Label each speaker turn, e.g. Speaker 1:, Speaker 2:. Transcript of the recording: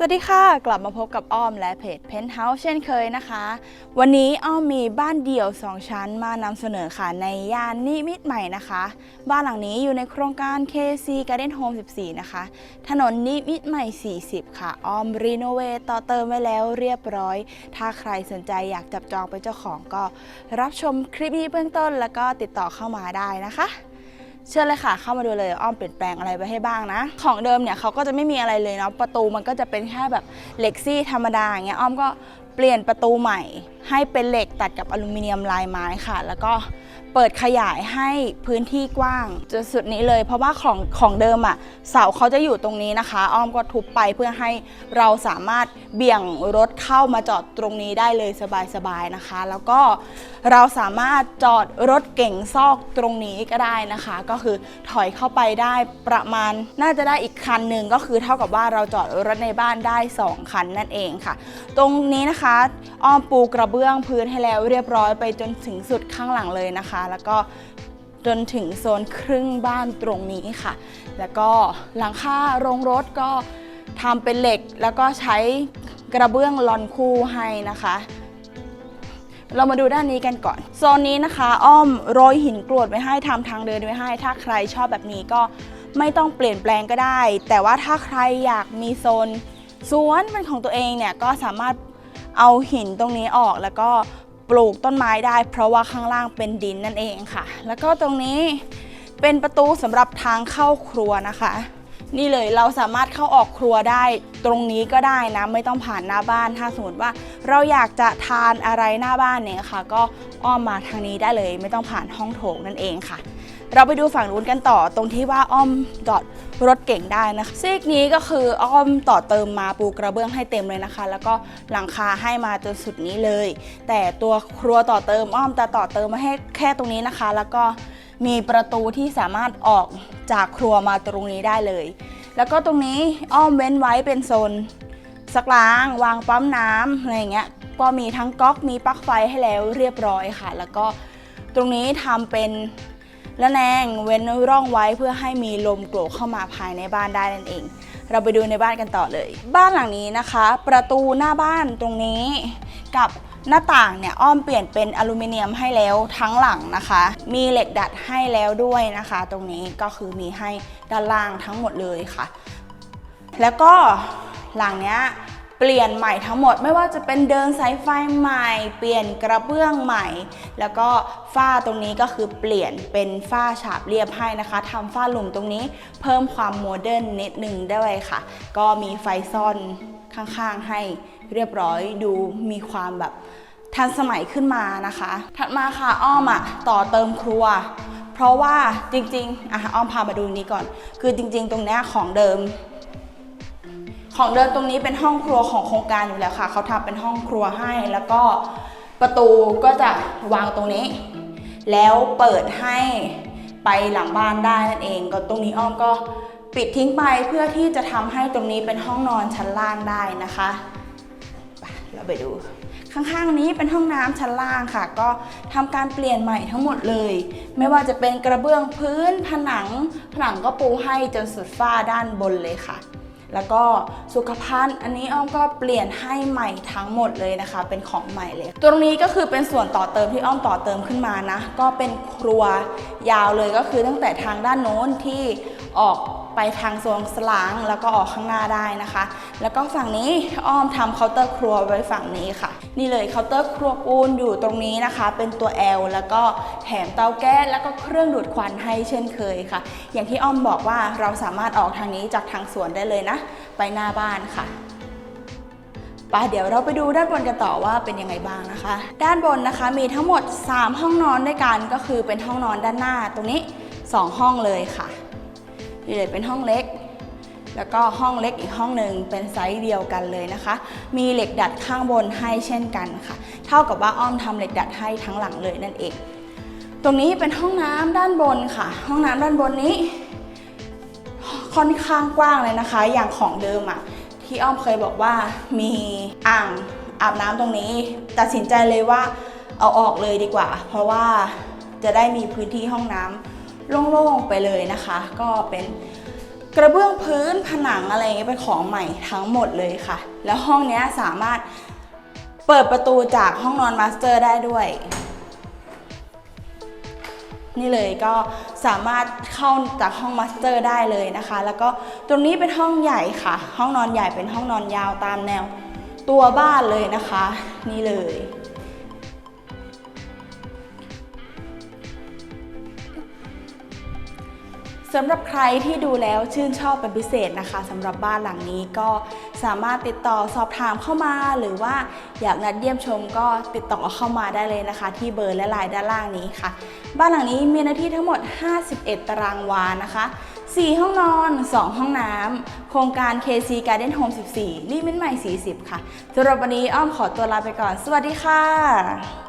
Speaker 1: สวัสดีค่ะ กลับมาพบกับอ้อมและเพจ Penthouse เช่นเคยนะคะ วันนี้อ้อมมีบ้านเดี่ยว 2 ชั้นมานำเสนอค่ะในย่านนิมิตรใหม่นะคะ บ้านหลังนี้อยู่ในโครงการ KC Garden Home 14 นะคะ ถนนนิมิตรใหม่ 40 ค่ะ อ้อมรีโนเวทต่อเติมไว้แล้วเรียบร้อย ถ้าใครสนใจอยากจับจองเป็นเจ้าของก็ รับชมคลิปนี้เบื้องต้นแล้วก็ติดต่อเข้ามาได้นะคะ เชิญเลยค่ะ เข้ามาดูเลยอ้อมเปลี่ยนแปลงอะไรไปให้บ้างนะ ของเดิมเนี่ยเขาก็จะไม่มีอะไรเลยเนาะประตูมันก็จะเป็นแค่แบบเหล็กซี่ธรรมดาอย่างเงี้ยอ้อมก็เปลี่ยนประตูใหม่ ให้เป็นเหล็กตัดกับอลูมิเนียมลายไม้ค่ะ แล้วก็ เปิดขยายให้พื้นที่กว้างจนสุดนี้เลย เพราะว่าของของเดิมอะ่ะเสาเขาจะอยู่ตรงนี้นะคะ อ้อมก็ทุบไปเพื่อให้เราสามารถเบี่ยงรถเข้ามาจอดตรงนี้ได้เลยสบายๆนะคะ แล้วก็เราสามารถจอดรถเก่งซอกตรงนี้ก็ได้นะคะ ก็คือถอยเข้าไปได้ประมาณน่าจะได้อีกคันหนึ่งก็คือเท่ากับว่าเราจอดรถในบ้านได้ 2 คันนั่นเองค่ะ ตรงนี้นะคะ อ้อมปูกระเบื้องพื้นให้แล้วเรียบร้อยไปจนถึงสุดข้างหลังเลยนะคะแล้วก็จนถึงโซนครึ่งบ้านตรงนี้ค่ะ แล้วก็หลังคาโรงรถก็ทำเป็นเหล็กแล้วก็ใช้กระเบื้องลอนคู่ให้นะคะ เรามาดูด้านนี้กันก่อน โซนนี้นะคะ อ้อมโรยหินกรวดไว้ให้ทำทางเดินไว้ให้ ถ้าใครชอบแบบนี้ก็ไม่ต้องเปลี่ยนแปลงก็ได้ แต่ว่าถ้าใครอยากมีโซนสวนเป็นของตัวเองเนี่ยก็สามารถเอาหินตรงนี้ออกแล้วก็ ปลูกต้นไม้ได้ เพราะว่าข้างล่างเป็นดินนั่นเองค่ะ แล้วก็ตรงนี้เป็นประตูสำหรับทางเข้าครัวนะคะ นี่เลยเราสามารถเข้าออกครัวได้ตรงนี้ก็ได้นะ ไม่ต้องผ่านหน้าบ้านถ้าสมมติว่าเราอยากจะทานอะไรหน้าบ้านเนี่ยค่ะ ก็อ้อมมาทางนี้ได้เลย ไม่ต้องผ่านห้องโถงนั่นเองค่ะ เราไปดูฝั่งนู้นกันต่อตรงที่ว่าอ้อมจอด รถเก่งได้นะคะซีกนี้ก็คืออ้อมต่อเติมมาปูกระเบื้องให้เต็มเลยนะคะ แล้วก็หลังคาให้มาจนสุดนี้เลย แต่ตัวครัวต่อเติมอ้อมจะต่อเติมมาให้แค่ตรงนี้นะคะ แล้วก็มีประตูที่สามารถออกจากครัวมาตรงนี้ได้เลย แล้วก็ตรงนี้อ้อมเว้นไว้เป็นโซนสักล้าง วางปั๊มน้ำอะไรอย่างเงี้ยก็มีทั้งก๊อกมีปลั๊กไฟให้แล้วเรียบร้อยค่ะ แล้วก็ตรงนี้ทำเป็น ระแนงเว้นร่องไว้เพื่อให้มีลมโกรกเข้ามาภายในบ้านได้นั่นเอง เราไปดูในบ้านกันต่อเลย บ้านหลังนี้นะคะ ประตูหน้าบ้านตรงนี้กับหน้าต่างเนี่ยอ้อมเปลี่ยนเป็นอลูมิเนียมให้แล้วทั้งหลังนะคะ มีเหล็กดัดให้แล้วด้วยนะคะ ตรงนี้ก็คือมีให้ด้านล่างทั้งหมดเลยค่ะ แล้วก็หลังเนี้ย เปลี่ยนใหม่ทั้งหมด ไม่ว่าจะเป็นเดินสายไฟใหม่ เปลี่ยนกระเบื้องใหม่ แล้วก็ฝ้าตรงนี้ก็คือเปลี่ยนเป็นฝ้าฉาบเรียบให้นะคะทำฝ้าหลุมตรงนี้เพิ่มความโมเดิร์นนิดนึงด้วยค่ะ ก็มีไฟซ่อนข้างๆให้เรียบร้อยดูมีความแบบทันสมัยขึ้นมานะคะ ถัดมาค่ะอ้อมอะต่อเติมครัว เพราะว่าจริงๆอะอ้อมพามาดูนี้ก่อน คือจริง ๆ ตรงเนี้ยของเดิม ของเดิมตรงนี้เป็นห้องครัวของโครงการอยู่แล้วค่ะ เขาทำเป็นห้องครัวให้ แล้วก็ประตูก็จะวางตรงนี้ แล้วเปิดให้ไปหลังบ้านได้นั่นเอง ก็ตรงนี้อ้อมก็ปิดทิ้งไปเพื่อที่จะทำให้ตรงนี้เป็นห้องนอนชั้นล่างได้นะคะไปเราไปดูข้างๆนี้เป็นห้องน้ำชั้นล่างค่ะ ก็ทำการเปลี่ยนใหม่ทั้งหมดเลย ไม่ว่าจะเป็นกระเบื้องพื้นผนัง ผนังก็ปูให้จนสุดฝ้าด้านบนเลยค่ะ แล้วก็สุขภัณฑ์อันนี้อ้อมก็เปลี่ยนให้ใหม่ทั้งหมดเลยนะคะ เป็นของใหม่เลย ตรงนี้ก็คือเป็นส่วนต่อเติมที่อ้อมต่อเติมขึ้นมานะ ก็เป็นครัวยาวเลยก็คือตั้งแต่ทางด้านโน้นที่ออก ไปทางโซนสลางแล้วก็ออกข้างหน้าได้นะคะ แล้วก็ฝั่งนี้อ้อมทำเคาน์เตอร์ครัวไว้ฝั่งนี้ค่ะ นี่เลยเคาน์เตอร์ครัวปูนอยู่ตรงนี้นะคะ เป็นตัว L แล้วก็แถมเตาแก๊สแล้วก็เครื่องดูดควันให้เช่นเคยค่ะ อย่างที่อ้อมบอกว่าเราสามารถออกทางนี้จากทางสวนได้เลยนะ ไปหน้าบ้านค่ะไปเดี๋ยวเราไปดูด้านบนกันต่อว่าเป็นยังไงบ้างนะคะ ด้านบนนะคะมีทั้งหมด 3 ห้องนอนด้วยกันก็คือเป็นห้องนอนด้านหน้าตรงนี้ 2 ห้องเลยค่ะ นี่เลยเป็นห้องเล็ก แล้วก็ห้องเล็กอีกห้องหนึ่งเป็นไซส์เดียวกันเลยนะคะ มีเหล็กดัดข้างบนให้เช่นกันค่ะ เท่ากับว่าอ้อมทำเหล็กดัดให้ทั้งหลังเลยนั่นเอง ตรงนี้เป็นห้องน้ำด้านบนค่ะ ห้องน้ำด้านบนนี้ ค่อนข้างกว้างเลยนะคะ อย่างของเดิมอะที่อ้อมเคยบอกว่ามีอ่างอาบน้ำตรงนี้ ตัดสินใจเลยว่าเอาออกเลยดีกว่า เพราะว่าจะได้มีพื้นที่ห้องน้ำ โล่งๆไปเลยนะคะ ก็เป็นกระเบื้องพื้นผนังอะไรอย่างเงี้ยเป็นของใหม่ทั้งหมดเลยค่ะ แล้วห้องนี้สามารถเปิดประตูจากห้องนอนมาสเตอร์ได้ด้วย นี่เลยก็สามารถเข้าจากห้องมาสเตอร์ได้เลยนะคะ แล้วก็ตรงนี้เป็นห้องใหญ่ค่ะ ห้องนอนใหญ่เป็นห้องนอนยาวตามแนวตัวบ้านเลยนะคะ นี่เลยำหรับใครที่ดูแล้วชื่นชอบเป็นพิเศษนะคะสำหรับบ้านหลังนี้ก็สามารถติดต่อสอบถามเข้ามาหรือว่าอยากนัดเยี่ยมชมก็ติดต่อเข้ามาได้เลยนะคะ ที่เบอร์และไลน์ด้านล่างนี้ค่ะ บ้านหลังนี้มีเนื้อที่ทั้งหมด 51 ตารางวานะคะ 4 ห้องนอน 2 ห้องน้ำโครงการ KC Garden Home 14ลิมิตใหม่ 40 ค่ะสำหรับวันนี้อ้อมขอตัวลาไปก่อน สวัสดีค่ะ